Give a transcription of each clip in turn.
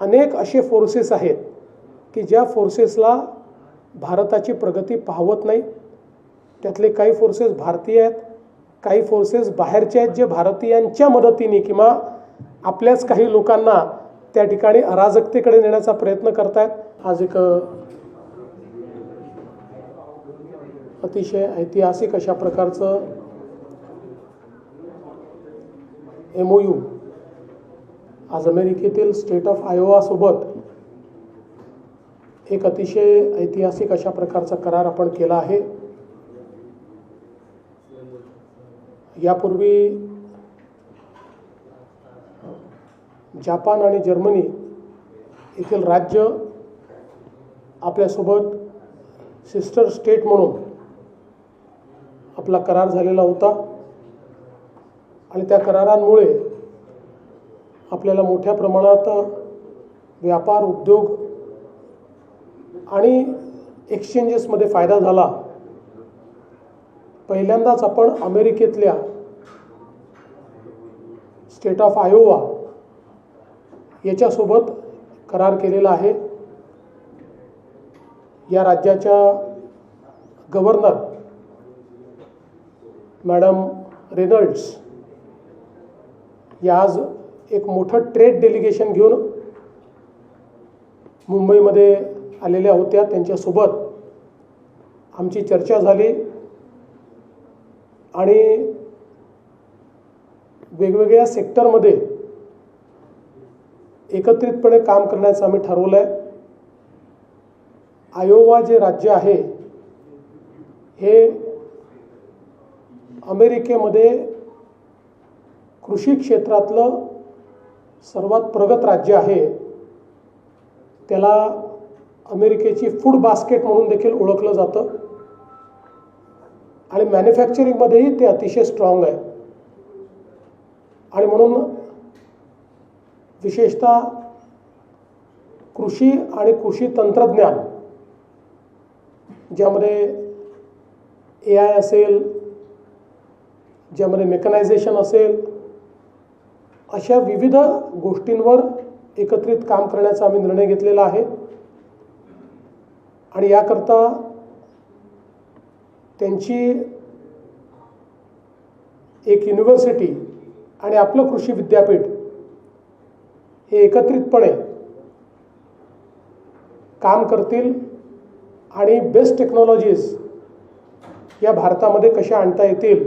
अनेक असे फोर्सेस आहेत की ज्या फोर्सेसला भारताची प्रगती पाहवत नाही. त्यातले काही फोर्सेस भारतीय आहेत काही फोर्सेस बाहेरचे आहेत जे भारतीयांच्या मदतीने किंवा आपल्याच काही लोकांना त्या ठिकाणी अराजकतेकडे नेण्याचा प्रयत्न करतायत. आज एक अतिशय ऐतिहासिक अशा प्रकारचं एम ओ यू आज अमेरिकेतील स्टेट ऑफ आयोवासोबत एक अतिशय ऐतिहासिक अशा प्रकारचा करार आपण केला आहे. यापूर्वी जापान आणि जर्मनी येथील राज्य आपल्यासोबत सिस्टर स्टेट म्हणून आपला करार झालेला होता. आणि त्या करारांमुळे आपल्याला मोठ्या प्रमाणात व्यापार उद्योग आणि एक्सचेंजेसमध्ये फायदा झाला. पहिल्यांदाच आपण अमेरिकेतल्या स्टेट ऑफ आयोवा याच्यासोबत करार केलेला आहे. या राज्याच्या गव्हर्नर मॅडम रेनल्ड्स या आज एक मोठं ट्रेड डेलिगेशन घेऊन मुंबईमध्ये आलेल्या होत्या. त्यांच्यासोबत आमची चर्चा झाली. आणि वेगवेगळ्या सेक्टरमध्ये एकत्रितपणे काम करण्याचं आम्ही ठरवलं आहे आयोवा जे राज्य आहे हे अमेरिकेमध्ये कृषी क्षेत्रातलं सर्वात प्रगत राज्य आहे त्याला अमेरिकेची फूड बास्केट म्हणून देखील ओळखलं जातं. आणि मॅन्युफॅक्चरिंगमध्येही ते अतिशय स्ट्रॉंग आहे. आणि म्हणून विशेषतः कृषी आणि कृषी तंत्रज्ञान ज्यामध्ये ए आय असेल ज्यामध्ये मेकनायझेशन असेल अशा विविध गोष्टींवर एकत्रित काम करण्याचा आम्ही निर्णय घेतलेला आहे. आणि याकरता त्यांची एक युनिव्हर्सिटी आणि आपलं कृषी विद्यापीठ हे एकत्रितपणे काम करतील आणि बेस्ट टेक्नॉलॉजीज या भारतामध्ये कशा आणता येतील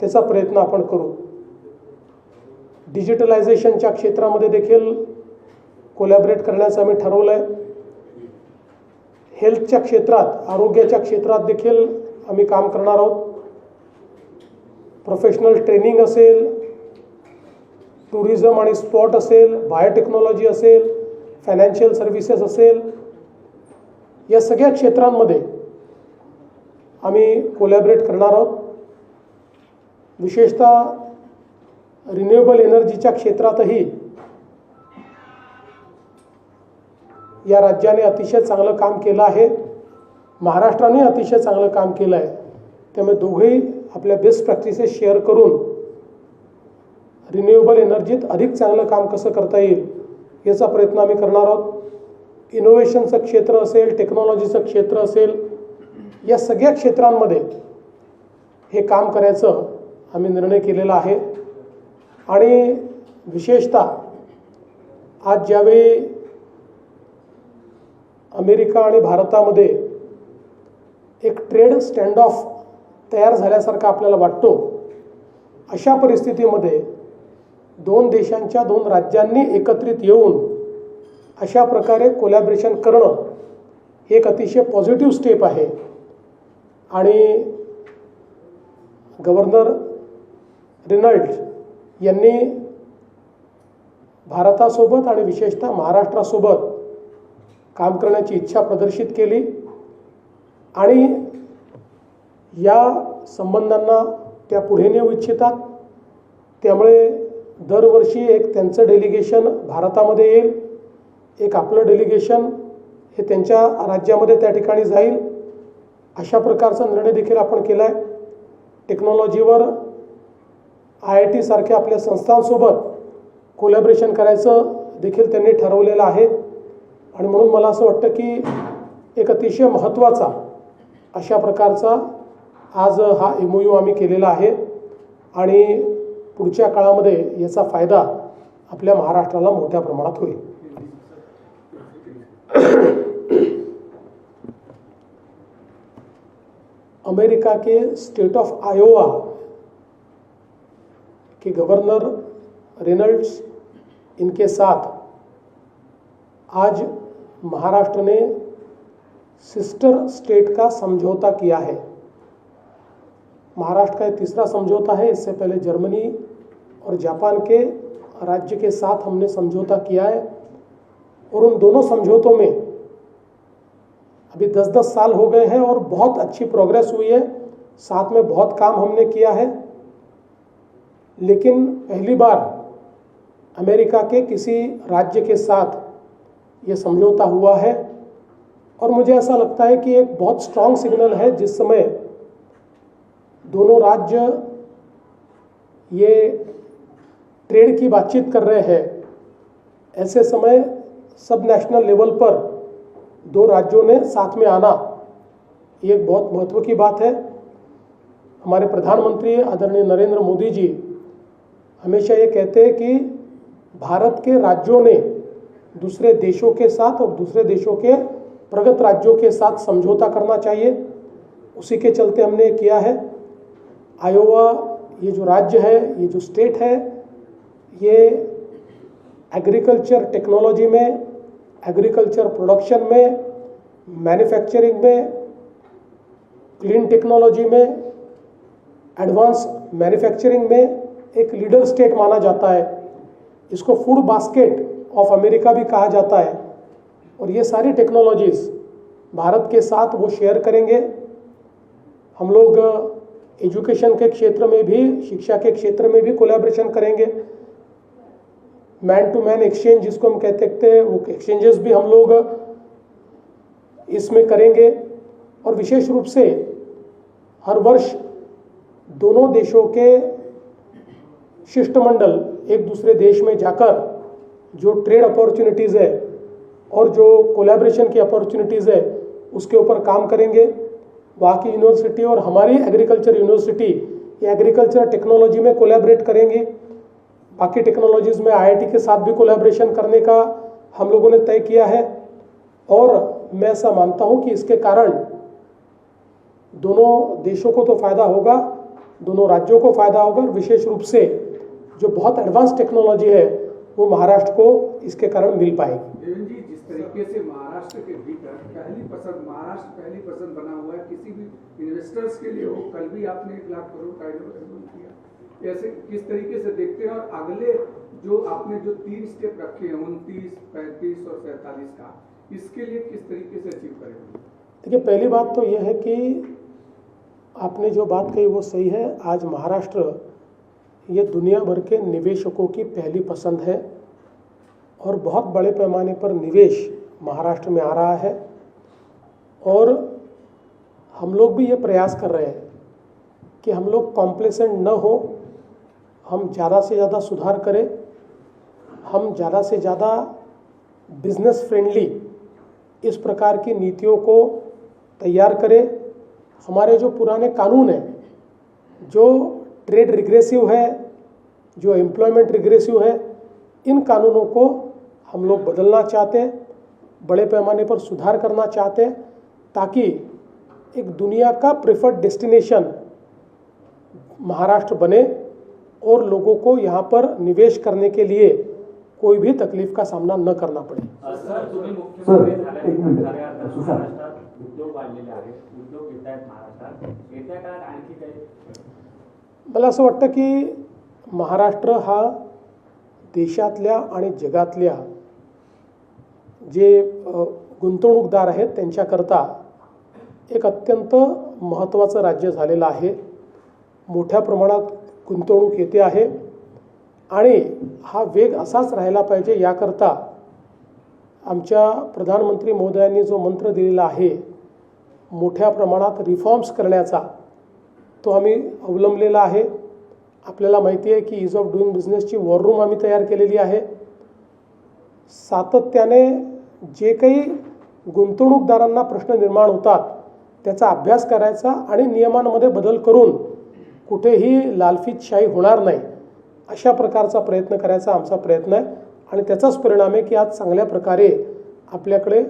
त्याचा प्रयत्न आपण करू. डिजिटलायझेशनच्या क्षेत्रामध्ये देखील कोलॅबरेट करण्याचं आम्ही ठरवलं आहे हेल्थच्या क्षेत्रात आरोग्याच्या क्षेत्रात देखील आम्ही काम करणार आहोत. प्रोफेशनल ट्रेनिंग असेल टुरिझम आणि स्पॉट असेल बायोटेक्नॉलॉजी असेल फायनान्शियल सर्व्हिसेस असेल या सगळ्या क्षेत्रांमध्ये आम्ही कोलॅबरेट करणार आहोत. विशेषतः रिन्युएबल एनर्जीच्या क्षेत्रातही या राज्याने अतिशय चांगलं काम केलं आहे. महाराष्ट्राने अतिशय चांगलं काम केलं आहे. त्यामुळे दोघेही आपल्या बेस्ट प्रॅक्टिसेस शेअर करून रिन्युएबल एनर्जीत अधिक चांगलं काम कसं करता येईल याचा प्रयत्न आम्ही करणार आहोत. इनोव्हेशनचं क्षेत्र असेल टेक्नॉलॉजीचं क्षेत्र असेल या सगळ्या क्षेत्रांमध्ये हे काम करायचं आम्ही निर्णय केलेला आहे. आणि विशेषतः आज ज्यावेळी अमेरिका आणि भारतामध्ये एक ट्रेड स्टँड ऑफ तयार झाल्यासारखा आपल्याला वाटतो अशा परिस्थितीमध्ये दोन देशांच्या दोन राज्यांनी एकत्रित येऊन अशा प्रकारे कोलॅबरेशन करणं एक अतिशय पॉझिटिव्ह स्टेप आहे. आणि गव्हर्नर रिनल्ड यांनी भारतासोबत आणि विशेषतः महाराष्ट्रासोबत काम करण्याची इच्छा प्रदर्शित केली. आणि या संबंधांना त्या पुढे नेऊ इच्छितात. त्यामुळे दरवर्षी एक त्यांचं डेलिगेशन भारतामध्ये येईल. एक आपलं डेलिगेशन हे त्यांच्या राज्यामध्ये त्या ठिकाणी जाईल. अशा प्रकारचा निर्णय देखील आपण केला आहे टेक्नॉलॉजीवर आय आय टीसारख्या आपल्या संस्थांसोबत कोलॅबरेशन करायचं देखील त्यांनी ठरवलेलं आहे. आणि म्हणून मला असं वाटतं की एक अतिशय महत्त्वाचा अशा प्रकारचा आज हा एम यू आम्ही केलेला आहे. आणि पुढच्या काळामध्ये याचा फायदा आपल्या महाराष्ट्राला मोठ्या प्रमाणात होईल. अमेरिका के स्टेट ऑफ आयोवा के गवर्नर रेनल्ड्स, इनके साथ आज महाराष्ट्र ने सिस्टर स्टेट का समझौता किया है। महाराष्ट्र का तीसरा समझौता है, इससे पहले जर्मनी और जापान के राज्य के साथ हमने समझौता किया है। और उन दोनों समझौतों में अभी दस दस साल हो गए हैं और बहुत अच्छी प्रोग्रेस हुई है। साथ में बहुत काम हमने किया है। लेकिन पहली बार अमेरिका के किसी राज्य के साथ ये समझौता हुआ है और मुझे ऐसा लगता है कि एक बहुत स्ट्रांग सिग्नल है जिस समय दोनों राज्य ये ट्रेड की बातचीत कर रहे हैं। ऐसे समय सब नेशनल लेवल पर दो राज्यों ने साथ में आना ये एक बहुत महत्व की बात है। हमारे प्रधानमंत्री आदरणीय नरेंद्र मोदी जी हमेशा ये कहते हैं कि भारत के राज्यों ने दूसरे देशों के साथ और दूसरे देशों के प्रगत राज्यों के साथ समझौता करना चाहिए। उसी के चलते हमने किया है। आयोवा, ये जो राज्य है, ये जो स्टेट है, ये एग्रीकल्चर टेक्नोलॉजी में एग्रीकल्चर प्रोडक्शन में मैन्युफैक्चरिंग में क्लीन टेक्नोलॉजी में एडवांस मैन्युफैक्चरिंग में एक लीडर स्टेट माना जाता है। इसको फ़ूड बास्केट ऑफ़ अमेरिका भी कहा जाता है। और ये सारी टेक्नोलॉजीज़ भारत के साथ वो शेयर करेंगे। हम लोग एजुकेशन के क्षेत्र में भी, शिक्षा के क्षेत्र में भी कोलैबोरेशन करेंगे। मैन टू मैन एक्सचेंज जिसको हम कहते हैं, वो एक्सचेंजेस भी हम लोग इसमें करेंगे। और विशेष रूप से हर वर्ष दोनों देशों के शिष्टमंडल एक दूसरे देश में जाकर जो ट्रेड अपॉर्चुनिटीज़ है और जो कोलैबोरेशन की अपॉर्चुनिटीज़ है, उसके ऊपर काम करेंगे। वहाँ की यूनिवर्सिटी और हमारी एग्रीकल्चर यूनिवर्सिटी ये एग्रीकल्चर टेक्नोलॉजी में कोलैबोरेट करेंगी। बाकी टेक्नोलॉजीज़ में आईआईटी के साथ भी कोलैबोरेशन करने का हम लोगों ने तय किया है। और मैं ऐसा मानता हूँ कि इसके कारण दोनों देशों को तो फ़ायदा होगा। दोनों राज्यों को फ़ायदा होगा और विशेष रूप से जो बहुत एडवांस टेक्नोलॉजी है वो महाराष्ट्र को इसके कारण मिल पाएगी। जी जिस तरीके से महाराष्ट्र के भीतर पहली पसंद महाराष्ट्र पहली पसंद बना हुआ है किसी भी इन्वेस्टर्स के लिए हो कल भी आपने एक लाख करोड़ का इन्वेस्टमेंट किया। ऐसे किस तरीके से देखते हैं? और अगले जो आपने जो तीन स्टेप रखे हैं उनतीस पैंतीस और सैंतालीस का इसके लिए किस तरीके से अचीव करेंगे? देखिए पहली बात तो यह है कि आपने जो बात कही वो सही है। आज महाराष्ट्र ये दुनिया भर के निवेशकों की पहली पसंद है और बहुत बड़े पैमाने पर निवेश महाराष्ट्र में आ रहा है और हम लोग भी ये प्रयास कर रहे हैं कि हम लोग कॉम्प्लेसेंट न हो, हम ज़्यादा से ज़्यादा सुधार करें, हम ज़्यादा से ज़्यादा बिज़नेस फ्रेंडली इस प्रकार की नीतियों को तैयार करें। हमारे जो पुराने कानून हैं जो ट्रेड रिग्रेसिव है जो एम्प्लॉयमेंट रिग्रेसिव है इन कानूनों को हम लोग बदलना चाहते हैं बड़े पैमाने पर सुधार करना चाहते हैं ताकि एक दुनिया का प्रेफर्ड डेस्टिनेशन महाराष्ट्र बने और लोगों को यहाँ पर निवेश करने के लिए कोई भी तकलीफ़ का सामना न करना पड़े। सर सर, येत्या काळात आणखी काही? मला असं वाटतं की महाराष्ट्र हा देशातल्या आणि जगातल्या जे गुंतवणूकदार आहेत त्यांच्याकरता एक अत्यंत महत्त्वाचं राज्य झालेलं आहे. मोठ्या प्रमाणात गुंतवणूक येते आहे आणि हा वेग असाच राहिला पाहिजे याकरता आमच्या प्रधानमंत्री महोदयांनी जो मंत्र दिलेला आहे मोठ्या प्रमाणात रिफॉर्म्स करण्याचा तो आम्ही अवलंबलेला आहे. आपल्याला माहिती आहे की इज ऑफ डुईंग बिझनेसची वॉररूम आम्ही तयार केलेली आहे. सातत्याने जे काही गुंतवणूकदारांना प्रश्न निर्माण होतात त्याचा अभ्यास करायचा आणि नियमांमध्ये बदल करून कुठेही लालफितशाही होणार नाही अशा प्रकारचा प्रयत्न करायचा आमचा प्रयत्न आहे. आणि त्याचाच परिणाम आहे की आज चांगल्या प्रकारे आपल्याकडे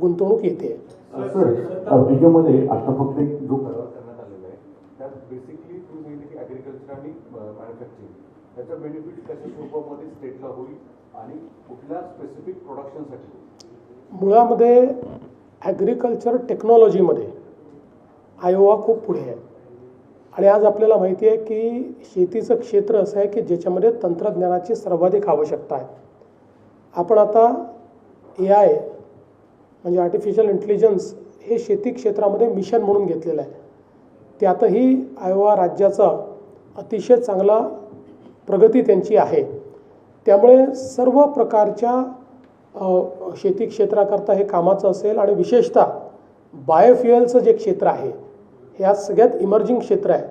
गुंतवणूक येते. सर व्हिडिओमध्ये uh, आता फक्त एक जो करार करण्यात आलेला आहे त्यात बेसिकली तुम्ही सांगितलं की ॲग्रिकल्चर आणि मॅन्युफॅक्चरिंग त्याचा बेनिफिट कशा स्वरूपामध्ये स्टेटला होईल आणि कुठल्या स्पेसिफिक प्रोडक्शनसाठी मुळामध्ये ॲग्रिकल्चर टेक्नॉलॉजीमध्ये आयोवा खूप पुढे आहे. आणि आज आपल्याला माहिती आहे की शेतीचं क्षेत्र असं आहे की ज्याच्यामध्ये तंत्रज्ञानाची सर्वाधिक आवश्यकता आहे. आपण आता ए आय म्हणजे आर्टिफिशियल इंटेलिजन्स हे शेती क्षेत्रामध्ये मिशन म्हणून घेतलेलं आहे. त्यातही आयोवा राज्याचा अतिशय चांगला प्रगती त्यांची आहे. त्यामुळे सर्व प्रकारच्या शेती क्षेत्राकरता हे कामाचं असेल आणि विशेषतः बायोफ्युएलचं जे क्षेत्र आहे हे आज सगळ्यात इमर्जिंग क्षेत्र आहे.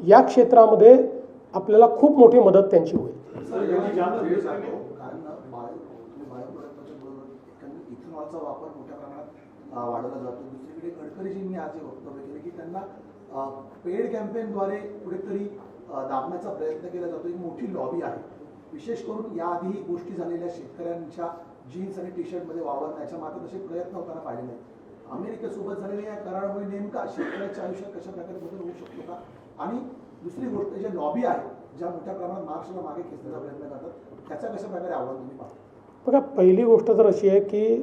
या क्षेत्रामध्ये आपल्याला खूप मोठी मदत त्यांची होईल. एकंदरीत इथेनॉलचा वापर वाढवला जातो. दुसरीकडे गडकरीजींनी आज हे वक्तव्य केलं की त्यांना पेड कॅम्पेनद्वारे कुठेतरी दाबण्याचा प्रयत्न केला जातो. ही मोठी लॉबी आहे. विशेष करून याआधीही गोष्टी झालेल्या शेतकऱ्यांच्या जीन्स आणि टी शर्टमध्ये वावरण्याच्या मात्र तसे प्रयत्न होताना पाहिले आहेत अमेरिकेसोबत झालेल्या या करारामुळे नेमका शेतकऱ्याच्या आयुष्यात कशा प्रकारे बदल होऊ शकतो का? आणि दुसरी गोष्ट जे लॉबी आहे ज्या मोठ्या प्रमाणात महाराष्ट्राला मागे खेचण्याचा प्रयत्न करतात त्याचा कशा प्रकारे आव्हान तुम्ही पाहता? बघा पहिली गोष्ट तर अशी आहे की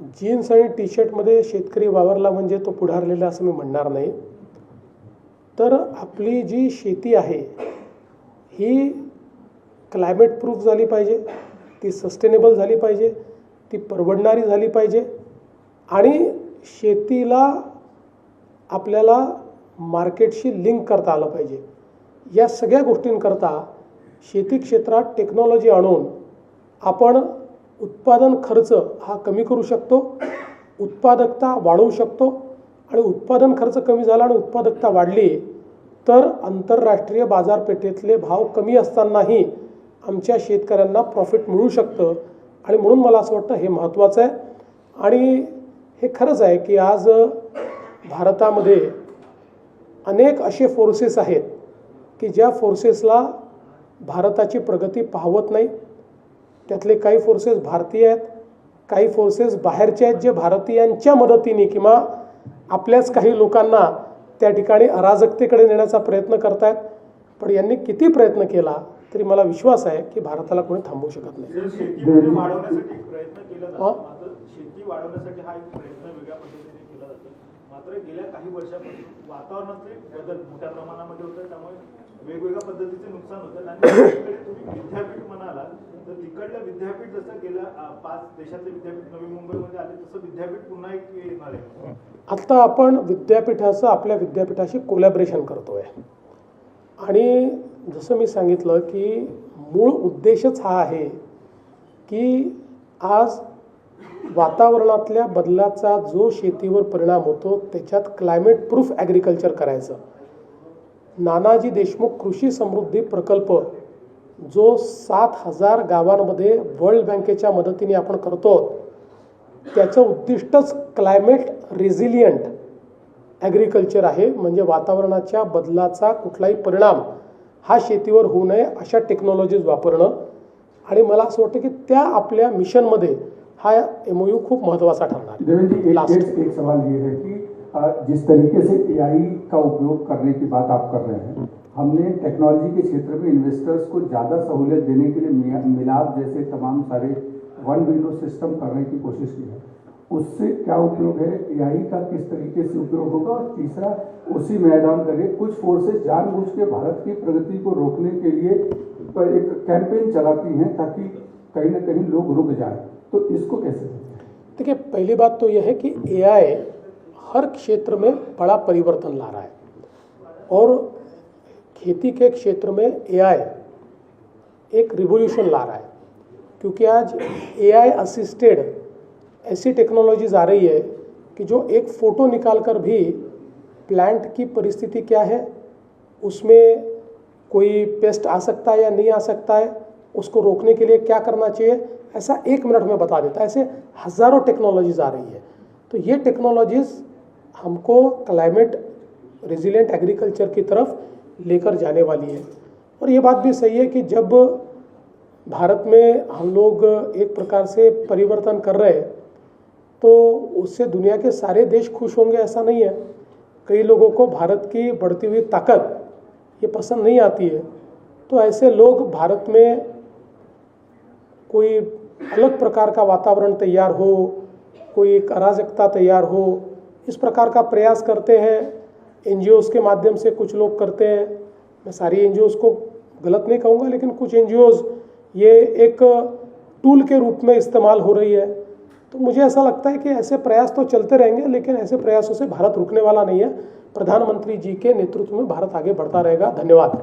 जीन्स आणि टी शर्टमध्ये शेतकरी वावरला म्हणजे तो पुढारलेला असं मी म्हणणार नाही. तर आपली जी शेती आहे ही क्लायमेट प्रूफ झाली पाहिजे ती सस्टेनेबल झाली पाहिजे ती परवडणारी झाली पाहिजे आणि शेतीला आपल्याला मार्केटशी लिंक करता आलं पाहिजे. या सगळ्या गोष्टींकरता शेती क्षेत्रात टेक्नॉलॉजी आणून आपण उत्पादन खर्च हा कमी करू शकतो उत्पादकता वाढवू शकतो आणि उत्पादन खर्च कमी झाला आणि उत्पादकता वाढली तर आंतरराष्ट्रीय बाजारपेठेतले भाव कमी असतानाही आमच्या शेतकऱ्यांना प्रॉफिट मिळू शकतं. आणि म्हणून मला असं वाटतं हे महत्त्वाचं आहे. आणि हे खरंच आहे की आज भारतामध्ये अनेक असे फोर्सेस आहेत की ज्या फोर्सेसला भारताची प्रगती पाहवत नाही. त्यातले काही फोर्सेस भारतीय आहेत काही फोर्सेस बाहेरचे आहेत जे भारतीयांच्या मदतीने किंवा आपल्याच काही लोकांना त्या ठिकाणी अराजकतेकडे नेण्याचा प्रयत्न करतायत. पण यांनी किती प्रयत्न केला तरी मला विश्वास आहे की भारताला कोणी थांबवू शकत नाही. मात्र गेल्या काही वर्षापासून वातावरणातले बदल मोठ्या प्रमाणामध्ये त्यामुळे वेगवेगळ्या पद्धतीचे नुकसान आणि तुम्ही विद्यापीठ तिकडलं विद्यापीठ जसं गेलं पाच देशातले विद्यापीठ नवी मुंबईमध्ये आले तसं विद्यापीठ पुन्हा एक येणार आहे. आत्ता आपण विद्यापीठाचं आपल्या विद्यापीठाशी कोलॅबरेशन करतो आहे आणि जसं मी सांगितलं की मूळ उद्देशच हा आहे की आज वातावरणातल्या बदलाचा जो शेतीवर परिणाम होतो त्याच्यात क्लायमेट प्रूफ ॲग्रिकल्चर करायचं. नानाजी देशमुख कृषी समृद्धी प्रकल्प जो सात हजार गावांमध्ये वर्ल्ड बँकेच्या मदतीने आपण करतो त्याचं उद्दिष्टच क्लायमेट रेझिलियंट ॲग्रिकल्चर आहे. म्हणजे वातावरणाच्या बदलाचा कुठलाही परिणाम हा शेतीवर होऊ नये अशा टेक्नॉलॉजीज वापरणं. आणि मला असं वाटतं की त्या आपल्या मिशनमध्ये हा एम यू खूप महत्त्वाचा ठरणार. एक. एक, सवाल ये है कि जिस तरीके से एआई का उपयोग करने की बात आप कर रहे हैं हमने टेक्नोलॉजी के क्षेत्र में इन्वेस्टर्स को ज़्यादा सहूलियत देने के लिए मिलाप जैसे तमाम सारे वन विंडो सिस्टम करने की कोशिश की है। उससे क्या उपयोग है? एआई का किस तरीके से उपयोग होगा? और तीसरा, उसी में एड ऑन करिए, कुछ फोर्सेज जानबूझ के भारत की प्रगति को रोकने के लिए एक कैंपेन चलाती हैं ताकि कहीं ना कहीं लोग रुक जाएँ। तो इसको कैसे? देखिए, पहली बात तो यह है कि एआई हर क्षेत्र में बड़ा परिवर्तन ला रहा है। और खेती के क्षेत्र में एआई एक रिवोल्यूशन ला रहा है। क्योंकि आज एआई असिस्टेड ऐसी टेक्नोलॉजीज़ आ रही है कि जो एक फ़ोटो निकाल कर भी प्लांट की परिस्थिति क्या है, उसमें कोई पेस्ट आ सकता है या नहीं आ सकता है, उसको रोकने के लिए क्या करना चाहिए, ऐसा एक मिनट में बता देता है। ऐसे हज़ारों टेक्नोलॉजीज़ आ रही है। तो ये टेक्नोलॉजीज़ हमको क्लाइमेट रेजिलेंट एग्रीकल्चर की तरफ़ लेकर जाने वाली है। और ये बात भी सही है कि जब भारत में हम लोग एक प्रकार से परिवर्तन कर रहे हैं तो उससे दुनिया के सारे देश खुश होंगे, ऐसा नहीं है। कई लोगों को भारत की बढ़ती हुई ताकत, ये पसंद नहीं आती है। तो ऐसे लोग भारत में कोई अलग प्रकार का वातावरण तैयार हो, कोई एक अराजकता तैयार हो, इस प्रकार का प्रयास करते हैं एन के माध्यम से कुछ लोग करते हैं। मैं सारी एन को गलत नहीं कहूँगा, लेकिन कुछ एन ये एक टूल के रूप में इस्तेमाल हो रही है। तो मुझे ऐसा लगता है कि ऐसे प्रयास तो चलते रहेंगे, लेकिन ऐसे प्रयासों से भारत रुकने वाला नहीं है। प्रधानमंत्री जी के नेतृत्व में भारत आगे बढ़ता रहेगा। धन्यवाद।